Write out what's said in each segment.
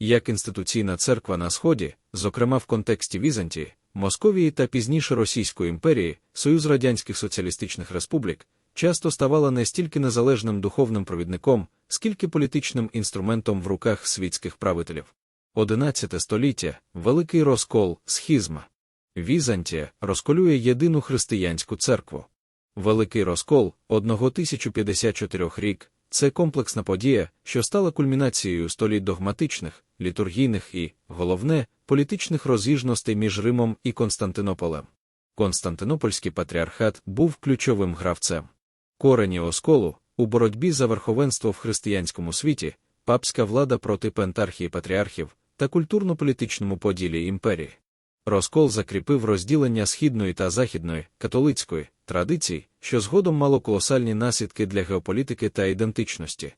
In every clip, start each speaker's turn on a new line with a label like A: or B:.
A: як інституційна церква на Сході, зокрема в контексті Візантії, Московії та пізніше Російської імперії, Союз Радянських Соціалістичних Республік, часто ставала не стільки незалежним духовним провідником, скільки політичним інструментом в руках світських правителів. Одинадцяте століття Великий розкол, схізма. Візантія розколює єдину християнську церкву. Великий розкол 1054 рік це комплексна подія, що стала кульмінацією століть догматичних, літургійних і, головне, політичних роз'їжностей між Римом і Константинополем. Константинопольський патріархат був ключовим гравцем. Корені осколу у боротьбі за верховенство в християнському світі, папська влада проти пентархії патріархів та культурно-політичному поділі імперії. Розкол закріпив розділення східної та західної католицької традицій, що згодом мало колосальні наслідки для геополітики та ідентичності.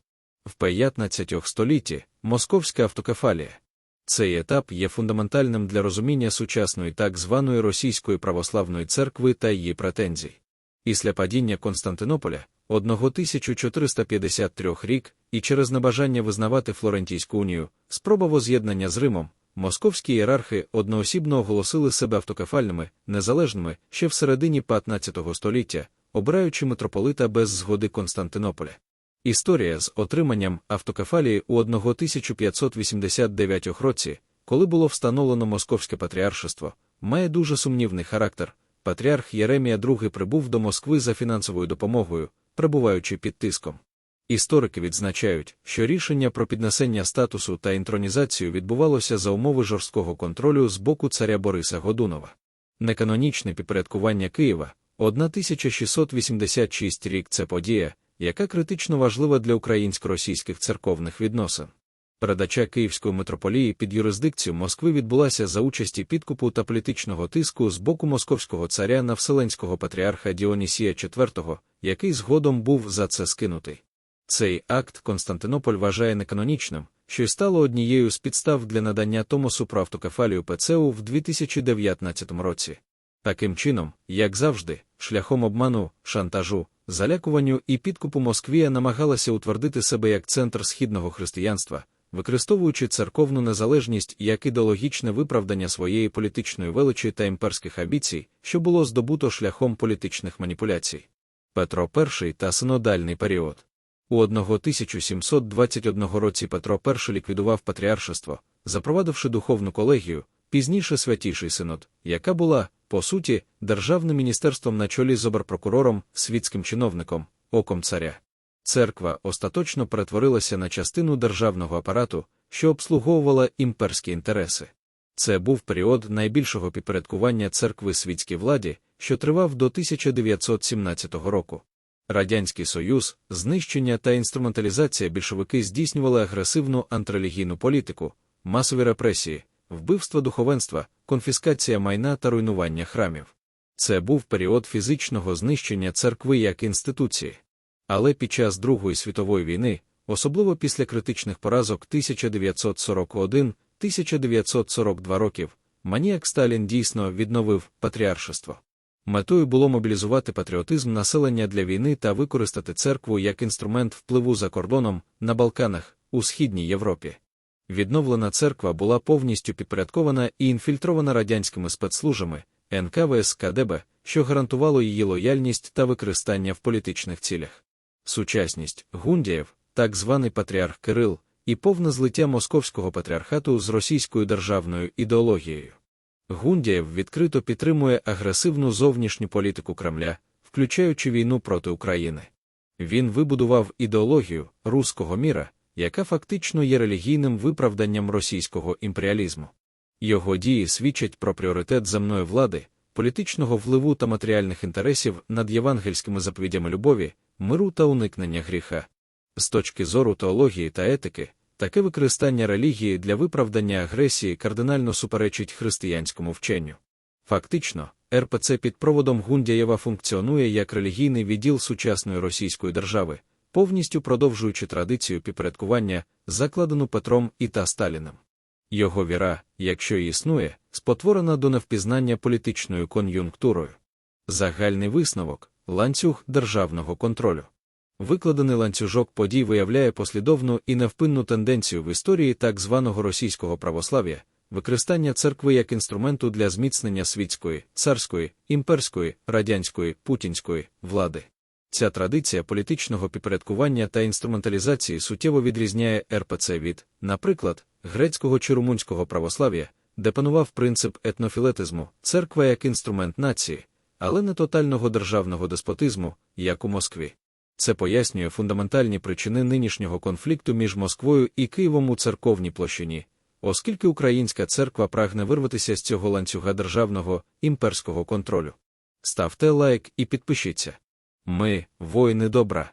A: В 15 столітті московська автокефалія. Цей етап є фундаментальним для розуміння сучасної так званої російської православної церкви та її претензій. Після падіння Константинополя 1453 рік і через небажання визнавати Флорентійську унію, спроба воз'єднання з Римом, московські ієрархи одноосібно оголосили себе автокефальними, незалежними ще в середині 15 століття, обираючи митрополита без згоди Константинополя. Історія з отриманням автокефалії у 1589 році, коли було встановлено Московське патріаршество, має дуже сумнівний характер. Патріарх Єремія II прибув до Москви за фінансовою допомогою, перебуваючи під тиском. Історики відзначають, що рішення про піднесення статусу та інтронізацію відбувалося за умови жорсткого контролю з боку царя Бориса Годунова. Неканонічне підпорядкування Києва 1686 рік це подія, яка критично важлива для українсько-російських церковних відносин. Передача Київської митрополії під юрисдикцію Москви відбулася за участі підкупу та політичного тиску з боку московського царя на вселенського патріарха Діонісія IV, який згодом був за це скинутий. Цей акт Константинополь вважає неканонічним, що й стало однією з підстав для надання Томосу про автокефалію ПЦУ в 2019 році. Таким чином, як завжди, шляхом обману, шантажу, залякуванню і підкупу Москвія намагалася утвердити себе як центр східного християнства, використовуючи церковну незалежність як ідеологічне виправдання своєї політичної величі та імперських амбіцій, що було здобуто шляхом політичних маніпуляцій. Петро І та синодальний період. У 1721 році Петро І ліквідував патріаршество, запровадивши духовну колегію, пізніше святіший синод, яка була, по суті, державним міністерством на чолі з оберпрокурором, світським чиновником, оком царя. Церква остаточно перетворилася на частину державного апарату, що обслуговувала імперські інтереси. Це був період найбільшого підпорядкування церкви світській владі, що тривав до 1917 року. Радянський Союз, знищення та інструменталізація більшовики здійснювали агресивну антирелігійну політику, масові репресії, вбивство духовенства, конфіскація майна та руйнування храмів. Це був період фізичного знищення церкви як інституції. Але під час Другої світової війни, особливо після критичних поразок 1941-1942 років, маніяк Сталін дійсно відновив патріаршество. Метою було мобілізувати патріотизм населення для війни та використати церкву як інструмент впливу за кордоном на Балканах у Східній Європі. Відновлена церква була повністю підпорядкована і інфільтрована радянськими спецслужбами НКВС КДБ, що гарантувало її лояльність та використання в політичних цілях. Сучасність Гундієв, так званий патріарх Кирил, і повне злиття московського патріархату з російською державною ідеологією. Гундяєв відкрито підтримує агресивну зовнішню політику Кремля, включаючи війну проти України. Він вибудував ідеологію руського міра, яка фактично є релігійним виправданням російського імперіалізму. Його дії свідчать про пріоритет земної влади, політичного впливу та матеріальних інтересів над євангельськими заповідями любові, миру та уникнення гріха. З точки зору теології та етики, Таке використання релігії для виправдання агресії кардинально суперечить християнському вченню. Фактично, РПЦ під проводом Гундяєва функціонує як релігійний відділ сучасної російської держави, повністю продовжуючи традицію підпорядкування, закладену Петром і та Сталіним. Його віра, якщо існує, спотворена до невпізнання політичною кон'юнктурою. Загальний висновок ланцюг державного контролю. Викладений ланцюжок подій виявляє послідовну і невпинну тенденцію в історії так званого російського православ'я, використання церкви як інструменту для зміцнення світської, царської, імперської, радянської, путінської влади. Ця традиція політичного підпорядкування та інструменталізації суттєво відрізняє РПЦ від, наприклад, грецького чи румунського православ'я, де панував принцип етнофілетизму, церква як інструмент нації, але не тотального державного деспотизму, як у Москві. Це пояснює фундаментальні причини нинішнього конфлікту між Москвою і Києвом у церковній площині, оскільки українська церква прагне вирватися з цього ланцюга державного імперського контролю. Ставте лайк і підпишіться. Ми воїни добра.